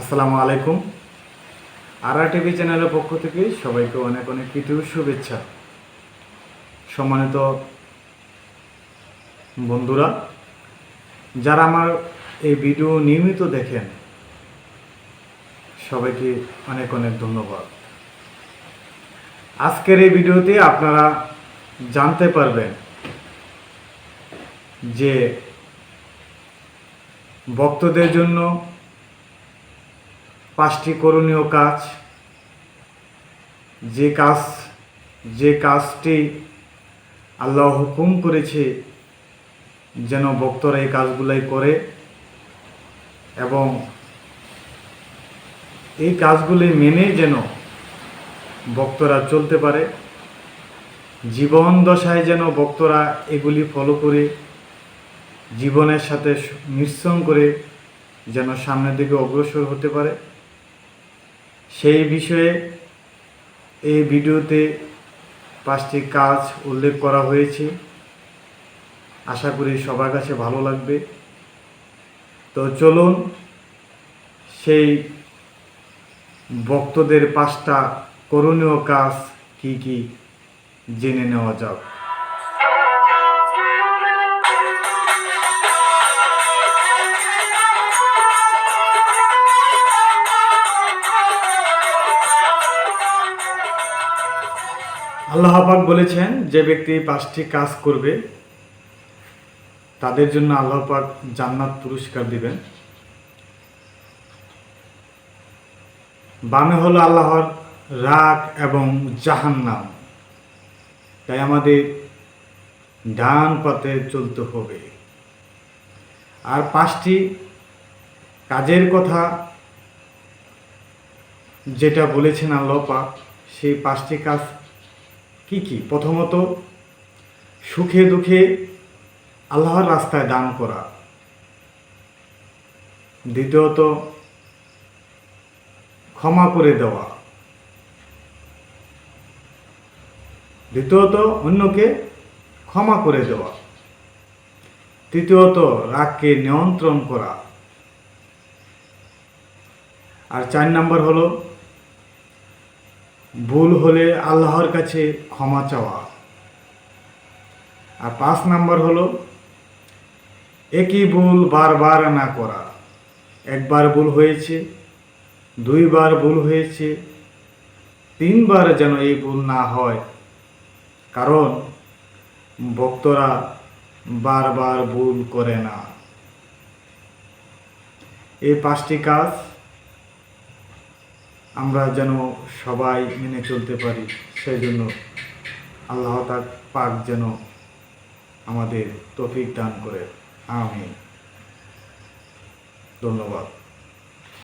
আসসালামু আলাইকুম। আর আর টিভি চ্যানেলের পক্ষ থেকে সবাইকে অনেক অনেক প্রীতি শুভেচ্ছা। সম্মানিত বন্ধুরা, যারা আমার এই ভিডিও নিয়মিত দেখেন, সবাইকে অনেক অনেক ধন্যবাদ। আজকের এই ভিডিওতে আপনারা জানতে পারবেন যে ভক্তদের জন্য পাঁচটি করণীয় কাজ। যে কাজ, যে কাজটি আল্লাহ হুকুম করেছে যেন ভক্তরা এই কাজগুলাই করে এবং এই কাজগুলি মেনে যেন ভক্তরা চলতে পারে জীবন দশায় যেন ভক্তরা এগুলি ফলো করে, জীবনের সাথে মিশ্রণ করে যেন সামনের দিকে অগ্রসর হতে পারে। সেই বিষয়ে এই ভিডিওতে পাঁচটি কাজ উল্লেখ করা হয়েছে। আশা করি সবার কাছে ভালো লাগবে। তো চলুন, সেই ভক্তদের পাঁচটা করণীয় কাজ কি কি জেনে নেওয়া যাক। আল্লাহ পাক বলেছেন, যে ব্যক্তি পাঁচটি কাজ করবে, তাদের জন্য আল্লাহ পাক জান্নাত পুরস্কার দিবেন। বামে হলো আল্লাহর রাগ এবং জাহান্নাম। তাই আমাদের ডান পথে চলতে হবে। আর পাঁচটি কাজের কথা যেটা বলেছেন আল্লাহ পাক, সেই পাঁচটি কাজ কি কি? প্রথমত, সুখে দুঃখে আল্লাহর রাস্তায় দান করা। দ্বিতীয়ত, ক্ষমা করে দেওয়া। দ্বিতীয়ত অন্যকে ক্ষমা করে দেওয়া। তৃতীয়ত, রাগকে নিয়ন্ত্রণ করা। আর চার নাম্বার হলো ভুল হলে আল্লাহর কাছে ক্ষমা চাওয়া। আর পাঁচ নাম্বার হলো, একই ভুল বারবার না করা। একবার ভুল হয়েছে, দুইবার ভুল হয়েছে, তিনবার যেন এই ভুল না হয়। কারণ ভক্তরা বারবার ভুল করে না। এই পাঁচটি কাজ আমরা যেন সবাই মেনে চলতে পারি, সেই জন্য আল্লাহ তাক পাক যেন আমাদের তফিক দান করে। আমি ধন্যবাদ।